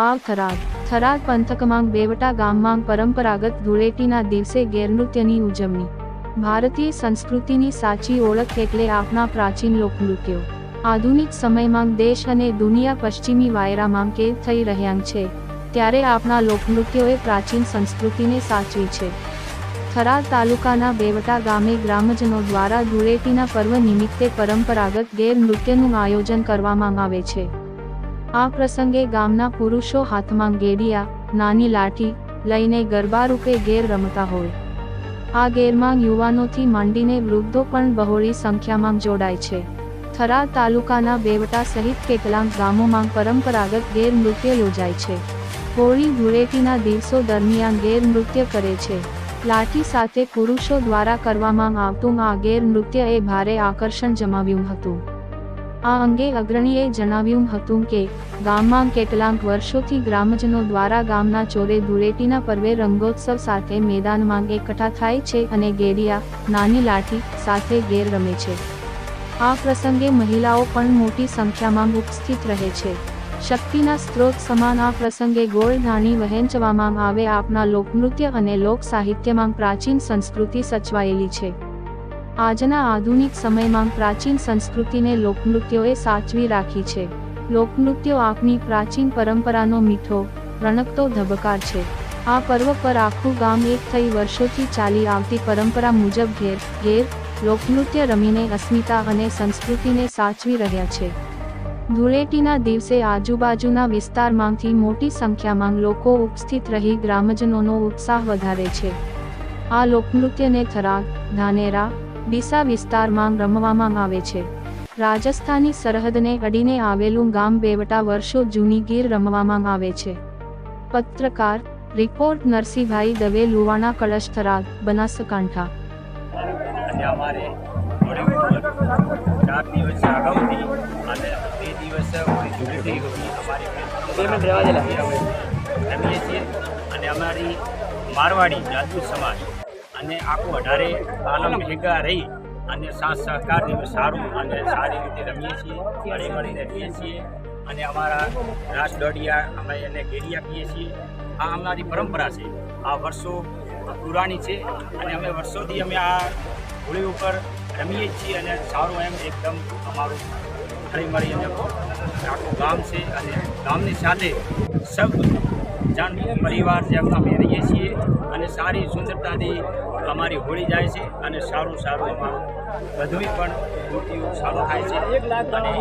વાવ થરાદ. થરાદ પંથકમાં બેવટા ગામમાં પરંપરાગત ધૂળેટીના દિવસે ગેરનૃત્યની ઉજવણી. ભારતીય સંસ્કૃતિની સાચી ઓળખ એટલે આપણા પ્રાચીન લોકનૃત્યો. આધુનિક સમયમાં દેશ અને દુનિયા પશ્ચિમી વાયરામાં કેદ થઈ રહ્યા છે, ત્યારે આપણા લોકનૃત્યોએ પ્રાચીન સંસ્કૃતિને સાચવી છે. થરાદ તાલુકાના બેવટા ગામે ગ્રામજનો દ્વારા ધૂળેટીના પર્વ નિમિત્તે પરંપરાગત ગેર નૃત્યનું આયોજન કરવામાં આવે છે. આ પ્રસંગે ગામના પુરુષો હાથમાં ગેડિયા, નાની લાઠી, લઈને ગરબા રૂપે ગેર રમતા હોય. આ ગેરમાં યુવાનોથી માંડીને વૃદ્ધો પણ બહોળી સંખ્યામાં જોડાય છે. થરાદ તાલુકાના બેવટા સહિત કેટલાક ગામોમાં પરંપરાગત ગેર નૃત્ય યોજાય છે. હોળી ધૂળેટીના દિવસો દરમિયાન ગેર નૃત્ય કરે છે. લાઠી સાથે પુરુષો દ્વારા કરવામાં આવતું આ ગેર નૃત્ય એ ભારે આકર્ષણ જમાવ્યું હતું. આ અંગે અગ્રણીએ જણાવ્યું હતું કે, ગામમાં કેટલાક વર્ષોથી ગ્રામજનો દ્વારા ગામના ચોરે ધૂળેટીના પર્વે રંગોત્સવ સાથે મેદાનમાં એકઠા થાય છે અને ગેરિયા નાની લાઠી સાથે ગેર રમે છે. આ પ્રસંગે મહિલાઓ પણ મોટી સંખ્યામાં ઉપસ્થિત રહે છે. શક્તિના સ્ત્રોત સમાન આ પ્રસંગે ગોળ ધાણી વહેંચવામાં આવે આપના લોકનૃત્ય અને લોક સાહિત્યમાં પ્રાચીન સંસ્કૃતિ સચવાયેલી છે. આજના આધુનિક સમયમાં પ્રાચીન સંસ્કૃતિને લોકનૃત્યોએ સાચવી રાખી છે. લોકનૃત્યો આપની પ્રાચીન પરંપરાનો મીઠો, રણકતો ધબકાર છે. આ પર્વ પર આખું ગામ એક થઈ વર્ષોથી ચાલી આવતી પરંપરા મુજબ ઘેર ઘેર, લોકનૃત્ય રમીને અસ્મિતા અને સંસ્કૃતિને સાચવી રહ્યા છે. ધૂળેટીના દિવસે આજુબાજુના વિસ્તારમાંથી મોટી સંખ્યામાં લોકો ઉપસ્થિત રહી ગ્રામજનોનો ઉત્સાહ વધારે છે. આ લોકનૃત્યને થરાદ, ધાનેરા ડીસા વિસ્તારમાં રમવામાં આવે છે. રાજસ્થાની સરહદને અડીને આવેલું ગામ બેવટા વર્ષો જૂની ગીર રમવામાં આવે છે. પત્રકાર, રિપોર્ટ નરસિંહભાઈ દવે, લુવાણા કળશ થરાદ બનાસકાંઠા અમારી મારવાડી રાજપૂત સમાજ અને આખું અઢારે આલમ ભેગા રહી અને સાથ સહકારથી સારું અને સારી રીતે રમીએ છીએ હળી મળીને રહીએ છીએ અને અમારા રાસ દોડિયા, અમે એને ઘેરિયા કહીએ છીએ. આ અમારી પરંપરા છે. આ વર્ષો પુરાણી છે અને અમે વર્ષોથી અમે આ હોળી ઉપર રમીએ છીએ અને સારું એમ એકદમ અમારું હળી મળી અને આખું ગામ છે અને ગામની સાથે સબ જન પરિવાર જેમ અમે રહીએ છીએ અને સારી સુંદરતાથી અમારી હોળી જાય છે અને સારું સારું અમારું બધું પણ મૂર્તિઓ સારું થાય છે. અને